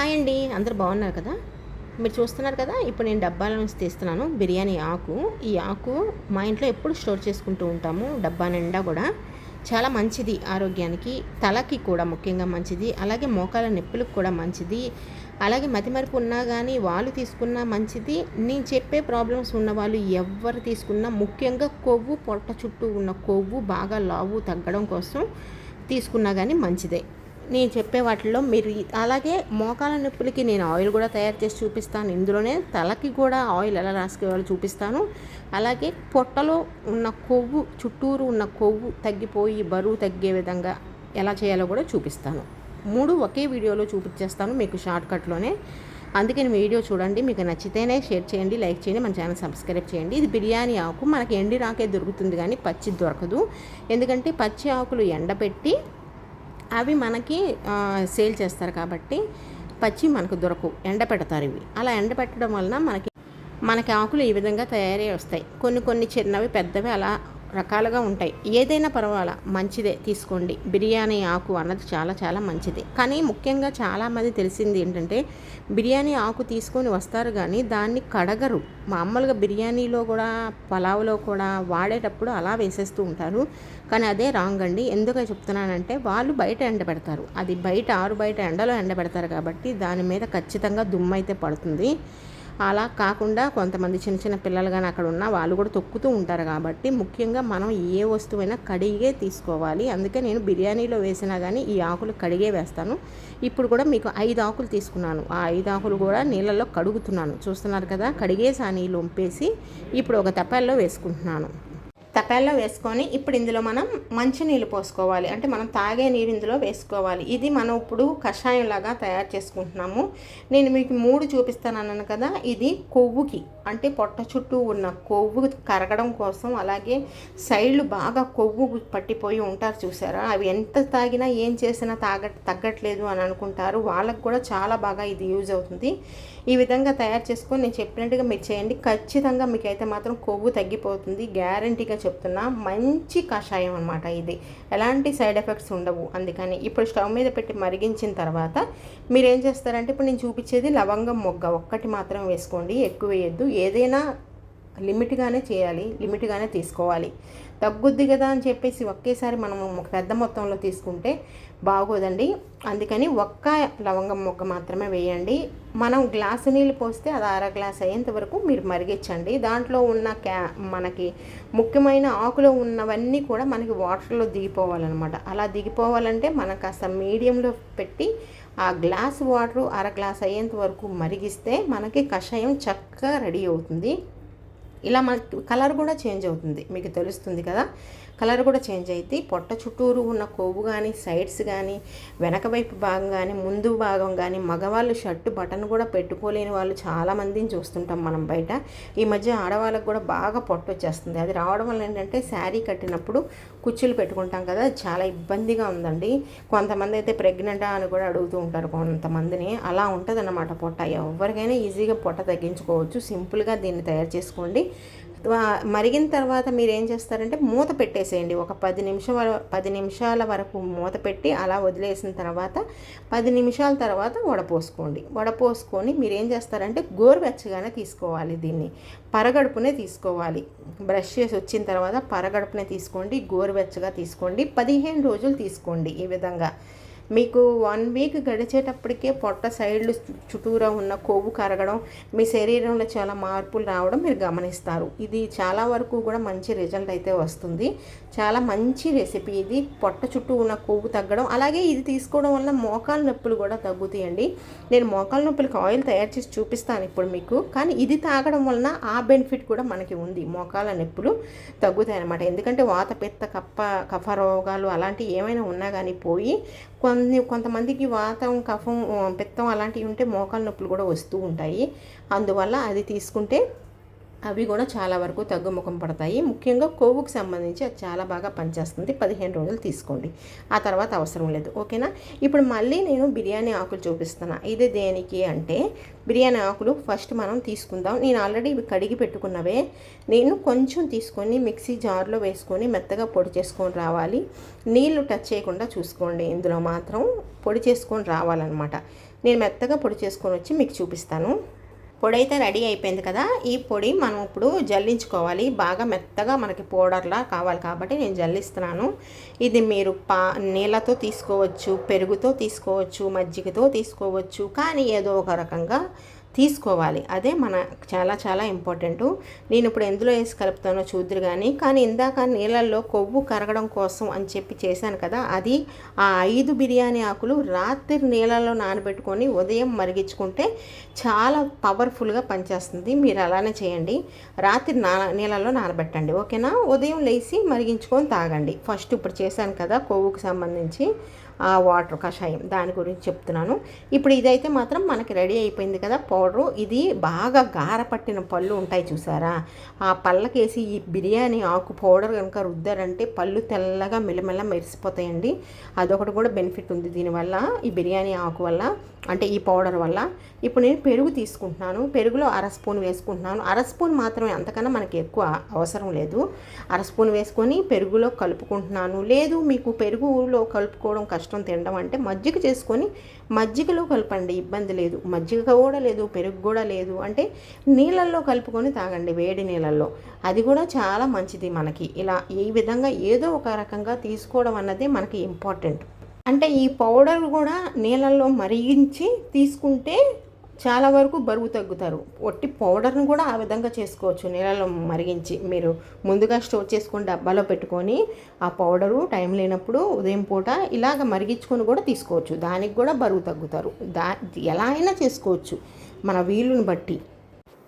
Hi అండి అందరు బాగున్నారు కదా? మీరు చూస్తున్నారు కదా ఇప్పుడు నేను డబ్బాల నుంచి తీస్తున్నాను బిర్యానీ ఆకు. ఈ ఆకు మా ఇంట్లో ఎప్పుడు స్టోర్ చేసుకుంటూ ఉంటాము డబ్బా నిండా కూడా. చాలా మంచిది ఆరోగ్యానికి తలకి కూడా ముఖ్యంగా మంచిది అలాగే మోకాల నొప్పులకు కూడా మంచిది. అలాగే మతిమరుపు ఉన్నా కానీ వాళ్ళు తీసుకున్నా మంచిది. నేను చెప్పే ప్రాబ్లమ్స్ ఉన్న వాళ్ళు ఎవరు తీసుకున్నా ముఖ్యంగా కొవ్వు పొట్ట చుట్టూ ఉన్న కొవ్వు బాగా లావు తగ్గడం కోసం తీసుకున్నా కానీ మంచిదే. నేను చెప్పే వాటిల్లో మీరు అలాగే మోకాల నొప్పులకి నేను ఆయిల్ కూడా తయారు చేసి చూపిస్తాను. ఇందులోనే తలకి కూడా ఆయిల్ ఎలా రాసుకోవాలో చూపిస్తాను. అలాగే పొట్టలో ఉన్న కొవ్వు చుట్టూరు ఉన్న కొవ్వు తగ్గిపోయి బరువు తగ్గే విధంగా ఎలా చేయాలో కూడా చూపిస్తాను. మూడు ఒకే వీడియోలో చూపించేస్తాను మీకు షార్ట్ కట్లోనే. అందుకని వీడియో చూడండి. మీకు నచ్చితేనే షేర్ చేయండి లైక్ చేయండి మన ఛానల్ సబ్స్క్రైబ్ చేయండి. ఇది బిర్యానీ ఆకు. మనకి ఎండి రాకే దొరుకుతుంది కానీ పచ్చి దొరకదు. ఎందుకంటే పచ్చి ఆకులు ఎండబెట్టి అవి మనకి సేల్ చేస్తారు కాబట్టి పచ్చి మనకు దొరకవు ఎండ పెడతారు ఇవి. అలా ఎండ పెట్టడం వలన మనకి మనకి ఆకులు ఈ విధంగా తయారై వస్తాయి. కొన్ని కొన్ని చిన్నవి పెద్దవి అలా రకాలుగా ఉంటాయి. ఏదైనా పర్వాలా? మంచిదే. తీసుకోండి. బిర్యానీ ఆకు అన్నది చాలా చాలా మంచిది. కానీ ముఖ్యంగా చాలామంది తెలిసింది ఏంటంటే బిర్యానీ ఆకు తీసుకొని వస్తారు కానీ దాన్ని కడగరు. మామూలుగా బిర్యానీలో కూడా పలావులో కూడా వాడేటప్పుడు అలా వేసేస్తూ ఉంటారు. కానీ అదే రాంగ్ అండి. ఎందుకు చెప్తున్నానంటే వాళ్ళు బయట ఎండబెడతారు అది బయట ఆరు బయట ఎండలో ఎండబెడతారు కాబట్టి దాని మీద ఖచ్చితంగా దుమ్ము అయితే పడుతుంది. అలా కాకుండా కొంతమంది చిన్న చిన్న పిల్లలు కానీ అక్కడ ఉన్న వాళ్ళు కూడా తొక్కుతూ ఉంటారు కాబట్టి ముఖ్యంగా మనం ఏ వస్తువైనా కడిగే తీసుకోవాలి. అందుకే నేను బిర్యానీలో వేసినా కానీ ఈ ఆకులు కడిగే వేస్తాను. ఇప్పుడు కూడా మీకు ఐదు ఆకులు తీసుకున్నాను. ఆ ఐదు ఆకులు కూడా నీళ్ళల్లో కడుగుతున్నాను. చూస్తున్నారు కదా కడిగేసి ఆ నీళ్ళు వంపేసి ఇప్పుడు ఒక తపాల్లో వేసుకుంటున్నాను. తపాల్లో వేసుకొని ఇప్పుడు ఇందులో మనం మంచినీళ్ళు పోసుకోవాలి. అంటే మనం తాగే నీరు ఇందులో వేసుకోవాలి. ఇది మనం ఇప్పుడు కషాయం లాగా తయారు చేసుకుంటున్నాము. నేను మీకు మూడు చూపిస్తాను అన్నాను కదా ఇది కొవ్వుకి అంటే పొట్ట చుట్టూ ఉన్న కొవ్వు కరగడం కోసం అలాగే సైడ్లు బాగా కొవ్వు పట్టిపోయి ఉంటారు చూసారా? అవి ఎంత తాగినా ఏం చేసినా తాగ తగ్గట్లేదు అని అనుకుంటారు. వాళ్ళకు కూడా చాలా బాగా ఇది యూజ్ అవుతుంది. ఈ విధంగా తయారు చేసుకొని నేను చెప్పినట్టుగా మీరు చేయండి. ఖచ్చితంగా మీకైతే మాత్రం కొవ్వు తగ్గిపోతుంది. గ్యారంటీగా చెప్తున్నా మంచి కషాయం అనమాట ఇది. ఎలాంటి సైడ్ ఎఫెక్ట్స్ ఉండవు. అందుకని ఇప్పుడు స్టవ్ మీద పెట్టి మరిగించిన తర్వాత మీరు ఏం చేస్తారంటే ఇప్పుడు నేను చూపించేది లవంగం మొగ్గ ఒక్కటి మాత్రం వేసుకోండి. ఎక్కువ వేయద్దు. ఏదైనా లిమిట్గానే చేయాలి లిమిట్గానే తీసుకోవాలి. తగ్గుద్ది కదా అని చెప్పేసి ఒకేసారి మనం పెద్ద మొత్తంలో తీసుకుంటే బాగోదండి. అందుకని ఒక్క లవంగం మొక్క మాత్రమే వేయండి. మనం గ్లాసు నీళ్ళు పోస్తే అది అర గ్లాస్ అయ్యేంత వరకు మీరు మరిగించండి. దాంట్లో ఉన్న క్యా మనకి ముఖ్యమైన ఆకులో ఉన్నవన్నీ కూడా మనకి వాటర్లో దిగిపోవాలన్నమాట. అలా దిగిపోవాలంటే మనం కాస్త మీడియంలో పెట్టి ఆ గ్లాస్ వాటర్ అర గ్లాస్ అయ్యేంత వరకు మరిగిస్తే మనకి కషాయం చక్కగా రెడీ అవుతుంది. ఇలా మనకి కలర్ కూడా చేంజ్ అవుతుంది. మీకు తెలుస్తుంది కదా? కలర్ కూడా చేంజ్ అయితే పొట్ట చుట్టూరు ఉన్న కొవ్వు కానీ సైడ్స్ కానీ వెనక వైపు భాగం కానీ ముందు భాగం కానీ మగవాళ్ళు షర్టు బటన్ కూడా పెట్టుకోలేని వాళ్ళు చాలామందిని చూస్తుంటాం మనం బయట. ఈ మధ్య ఆడవాళ్ళకు కూడా బాగా పొట్ట వచ్చేస్తుంది. అది రావడం వల్ల ఏంటంటే శారీ కట్టినప్పుడు కుచ్చులు పెట్టుకుంటాం కదా చాలా ఇబ్బందిగా ఉందండి. కొంతమంది అయితే ప్రెగ్నెంటా అని కూడా అడుగుతూ ఉంటారు కొంతమందిని. అలా ఉంటుంది అన్నమాట పొట్ట. ఎవరికైనా ఈజీగా పొట్ట తగ్గించుకోవచ్చు. సింపుల్గా దీన్ని తయారు చేసుకోండి. మరిగిన తర్వాత మీరు ఏం చేస్తారంటే మూత పెట్టేసేయండి. ఒక పది నిమిషాల పది నిమిషాల వరకు మూత పెట్టి అలా వదిలేసిన తర్వాత పది నిమిషాల తర్వాత వడపోసుకోండి. వడపోసుకొని మీరు ఏం చేస్తారంటే గోరువెచ్చగానే తీసుకోవాలి దీన్ని. పరగడుపునే తీసుకోవాలి. బ్రష్ చేసి వచ్చిన తర్వాత పరగడుపునే తీసుకోండి. గోరువెచ్చగా తీసుకోండి. పదిహేను రోజులు తీసుకోండి ఈ విధంగా. మీకు వన్ వీక్ గడిచేటప్పటికే పొట్ట సైడ్లు చుట్టూరా ఉన్న కొవ్వు కరగడం మీ శరీరంలో చాలా మార్పులు రావడం మీరు గమనిస్తారు. ఇది చాలా వరకు కూడా మంచి రిజల్ట్ అయితే వస్తుంది. చాలా మంచి రెసిపీ ఇది. పొట్ట చుట్టూ ఉన్న కొవ్వు తగ్గడం అలాగే ఇది తీసుకోవడం వల్ల మోకాలు నొప్పులు కూడా తగ్గుతాయండి. నేను మోకాలు నొప్పులకి ఆయిల్ తయారు చేసి చూపిస్తాను ఇప్పుడు మీకు. కానీ ఇది తాగడం వలన ఆ బెనిఫిట్ కూడా మనకి ఉంది. మోకాల నొప్పులు తగ్గుతాయి అన్నమాట ఎందుకంటే వాత పిత్త కప్ప కఫ రోగాలు అలాంటివి ఏమైనా ఉన్నా కానీ పోయి కొంతమంది కొంతమందికి వాతం కఫం పిత్తం అలాంటివి ఉంటే మోకాలు నొప్పులు కూడా వస్తూ ఉంటాయి. అందువల్ల అది తీసుకుంటే అవి కూడా చాలా వరకు తగ్గుముఖం పడతాయి. ముఖ్యంగా కొవ్వుకు సంబంధించి అది చాలా బాగా పనిచేస్తుంది. పదిహేను రోజులు తీసుకోండి. ఆ తర్వాత అవసరం లేదు. ఓకేనా? ఇప్పుడు మళ్ళీ నేను బిర్యానీ ఆకులు చూపిస్తున్నా. ఇది దేనికి అంటే బిర్యానీ ఆకులు ఫస్ట్ మనం తీసుకుందాం. నేను ఆల్రెడీ ఇవి కడిగి పెట్టుకున్నవే. నేను కొంచెం తీసుకొని మిక్సీ జార్లో వేసుకొని మెత్తగా పొడి చేసుకొని రావాలి. నీళ్ళు టచ్ చేయకుండా చూసుకోండి. ఇందులో మాత్రం పొడి చేసుకొని రావాలన్నమాట. నేను మెత్తగా పొడి చేసుకొని వచ్చి మీకు చూపిస్తాను. పొడి అయితే రెడీ అయిపోయింది కదా ఈ పొడి మనం ఇప్పుడు జల్లించుకోవాలి. బాగా మెత్తగా మనకి పౌడర్లా కావాలి కాబట్టి నేను జల్లిస్తున్నాను. ఇది మీరు పా నీళ్ళతో తీసుకోవచ్చు పెరుగుతో తీసుకోవచ్చు మజ్జిగతో తీసుకోవచ్చు కానీ ఏదో ఒక రకంగా తీసుకోవాలి. అదే మన చాలా చాలా ఇంపార్టెంట్. నేను ఇప్పుడు ఎందులో వేసి కలుపుతానో చూద్దరు కానీ కానీ ఇందాక నీళ్ళల్లో కొవ్వు కరగడం కోసం అని చెప్పి చేశాను కదా అది ఆ ఐదు బిర్యానీ ఆకులు రాత్రి నీళ్ళల్లో నానబెట్టుకొని ఉదయం మరిగించుకుంటే చాలా పవర్ఫుల్గా పనిచేస్తుంది. మీరు అలానే చేయండి. రాత్రి నా నీళ్ళల్లో నానబెట్టండి. ఓకేనా? ఉదయం లేచి మరిగించుకొని తాగండి. ఫస్ట్ ఇప్పుడు చేశాను కదా కొవ్వుకు సంబంధించి. వాటర్ కషాయం దాని గురించి చెప్తున్నాను. ఇప్పుడు ఇదైతే మాత్రం మనకి రెడీ అయిపోయింది కదా పౌడరు. ఇది బాగా గార పట్టిన పళ్ళు ఉంటాయి చూసారా? ఆ పళ్ళకేసి ఈ బిర్యానీ ఆకు పౌడర్ కనుక రుద్దారంటే పళ్ళు తెల్లగా మెల్లమెల్ల మెరిసిపోతాయండి. అదొకటి కూడా బెనిఫిట్ ఉంది దీనివల్ల ఈ బిర్యానీ ఆకు వల్ల అంటే ఈ పౌడర్ వల్ల. ఇప్పుడు నేను పెరుగు తీసుకుంటున్నాను. పెరుగులో అర స్పూన్ వేసుకుంటున్నాను. అర స్పూన్ మాత్రమే అంతకన్నా మనకి ఎక్కువ అవసరం లేదు. అర స్పూన్ వేసుకొని పెరుగులో కలుపుకుంటున్నాను. లేదు మీకు పెరుగులో కలుపుకోవడం కష్టం తినడం అంటే మజ్జిగ చేసుకొని మజ్జిగలో కలపండి ఇబ్బంది లేదు. మజ్జిగ కూడా లేదు పెరుగు కూడా లేదు. అంటే నీళ్ళల్లో కలుపుకొని తాగండి వేడి నీళ్ళల్లో. అది కూడా చాలా మంచిది మనకి. ఇలా ఈ విధంగా ఏదో ఒక రకంగా తీసుకోవడం అన్నది మనకి ఇంపార్టెంట్ అంటే ఈ పౌడర్ కూడా నీళ్ళల్లో మరిగించి తీసుకుంటే చాలా వరకు బరువు తగ్గుతారు. ఒట్టి పౌడర్ను కూడా ఆ విధంగా చేసుకోవచ్చు. నీళ్ళలో మరిగించి మీరు ముందుగా స్టోర్ చేసుకుని డబ్బాలో పెట్టుకొని ఆ పౌడరు టైం లేనప్పుడు ఉదయం పూట ఇలాగ మరిగించుకొని కూడా తీసుకోవచ్చు. దానికి కూడా బరువు తగ్గుతారు. దా ఎలా అయినా చేసుకోవచ్చు. మన వీలుని బట్టి.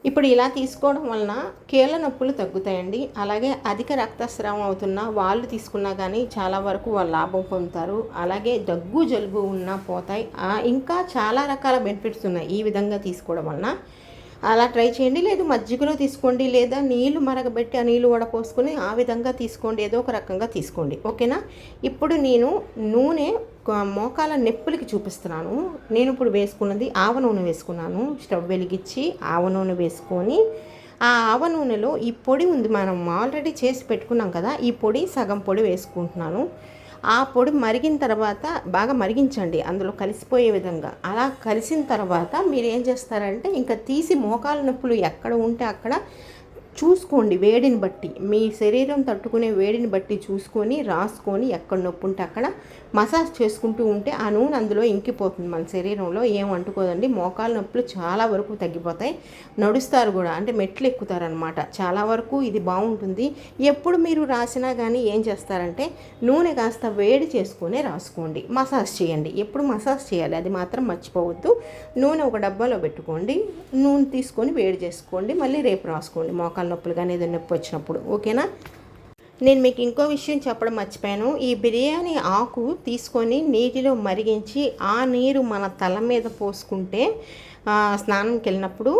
ఇప్పుడు ఇలా తీసుకోవడం వలన కీళ్ళ నొప్పులు తగ్గుతాయండి. అలాగే అధిక రక్తస్రావం అవుతున్న వాళ్ళు తీసుకున్నా కానీ చాలా వరకు వాళ్ళు లాభం పొందుతారు. అలాగే దగ్గు జలుబు ఉన్నా పోతాయి. ఇంకా చాలా రకాల బెనిఫిట్స్ ఉన్నాయి ఈ విధంగా తీసుకోవడం వలన. అలా ట్రై చేయండి. లేదు మజ్జిగలో తీసుకోండి. లేదా నీళ్ళు మరగబెట్టి ఆ నీళ్ళు వడపోసుకొని ఆ విధంగా తీసుకోండి. ఏదో ఒక రకంగా తీసుకోండి. ఓకేనా? ఇప్పుడు నేను నూనె మోకాల నొప్పులకి చూపిస్తున్నాను. నేను ఇప్పుడు వేసుకున్నది ఆవ నూనె వేసుకున్నాను. స్టవ్ వెలిగించి ఆవ నూనె వేసుకొని ఆ ఆవ నూనెలో ఈ పొడి ఉంది. మనం ఆల్రెడీ చేసి పెట్టుకున్నాం కదా ఈ పొడి సగం పొడి వేసుకుంటున్నాను. ఆ పొడి మరిగిన తర్వాత బాగా మరిగించండి. అందులో కలిసిపోయే విధంగా. అలా కలిసిన తర్వాత మీరు ఏం చేస్తారంటే ఇంకా తీసి మోకాల నొప్పులు ఎక్కడ ఉంటే అక్కడ చూసుకోండి వేడిని బట్టి. మీ శరీరం తట్టుకునే వేడిని బట్టి చూసుకొని రాసుకొని ఎక్కడ నొప్పి ఉంటే అక్కడ మసాజ్ చేసుకుంటూ ఉంటే ఆ నూనె అందులో ఇంకిపోతుంది. మన శరీరంలో ఏం అంటుకోదండి. మోకాలు నొప్పులు చాలా వరకు తగ్గిపోతాయి. నడుస్తారు కూడా. అంటే మెట్లు ఎక్కుతారనమాట చాలా వరకు ఇది బాగుంటుంది. ఎప్పుడు మీరు రాసినా కానీ ఏం చేస్తారంటే నూనె కాస్త వేడి చేసుకొని రాసుకోండి. మసాజ్ చేయండి. ఎప్పుడు మసాజ్ చేయాలి? అది మాత్రం మర్చిపోవద్దు. నూనె ఒక డబ్బాలో పెట్టుకోండి. నూనె తీసుకొని వేడి చేసుకోండి. మళ్ళీ రేపు రాసుకోండి. మోకాలు మోకాలు నొప్పులు కానీ ఏదైనా నొప్పి వచ్చినప్పుడు ఓకేనా? నేను మీకు ఇంకో విషయం చెప్పడం మర్చిపోయాను. ఈ బిర్యానీ ఆకు తీసుకొని నీటిలో మరిగించి ఆ నీరు మన తల మీద పోసుకుంటే స్నానంకి వెళ్ళినప్పుడు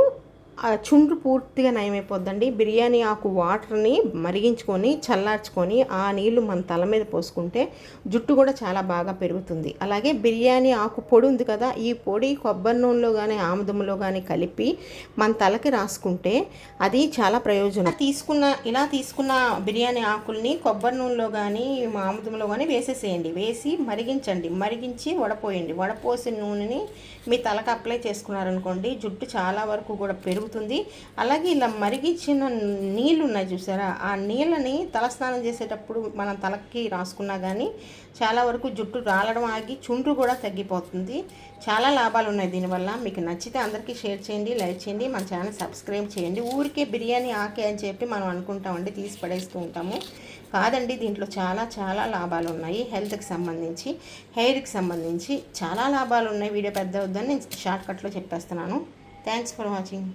చుండ్రు పూర్తిగా నయమైపోద్దండి. బిర్యానీ ఆకు వాటర్ని మరిగించుకొని చల్లార్చుకొని ఆ నీళ్ళు మన తల మీద పోసుకుంటే జుట్టు కూడా చాలా బాగా పెరుగుతుంది. అలాగే బిర్యానీ ఆకు పొడి ఉంది కదా ఈ పొడి కొబ్బరి నూనెలో కానీ ఆముదంలో కానీ కలిపి మన తలకి రాసుకుంటే అది చాలా ప్రయోజనం. తీసుకున్న ఇలా తీసుకున్న బిర్యానీ ఆకుల్ని కొబ్బరి నూనెలో కానీ ఆముదంలో కానీ వేసేసేయండి. వేసి మరిగించండి. మరిగించి వడపోయండి. వడపోసిన నూనెని మీ తలకు అప్లై చేసుకున్నారనుకోండి జుట్టు చాలా వరకు కూడా పెరుగు పెరుగుతుంది అలాగే ఇలా మరిగించిన నీళ్ళు ఉన్నాయి చూసారా? ఆ నీళ్ళని తలస్నానం చేసేటప్పుడు మనం తలకి రాసుకున్నా కానీ చాలా వరకు జుట్టు రాలడం ఆగి చుండ్రు కూడా తగ్గిపోతుంది. చాలా లాభాలు ఉన్నాయి దీనివల్ల. మీకు నచ్చితే అందరికీ షేర్ చేయండి లైక్ చేయండి మన ఛానల్ సబ్స్క్రైబ్ చేయండి. ఊరికే బిర్యానీ ఆకే అని చెప్పి మనం అనుకుంటామండి తీసి పడేస్తూ ఉంటాము. కాదండి దీంట్లో చాలా చాలా లాభాలు ఉన్నాయి. హెల్త్కి సంబంధించి హెయిర్కి సంబంధించి చాలా లాభాలు ఉన్నాయి. వీడియో పెద్ద వద్దని నేను షార్ట్కట్లో చెప్పేస్తున్నాను. Thanks for watching.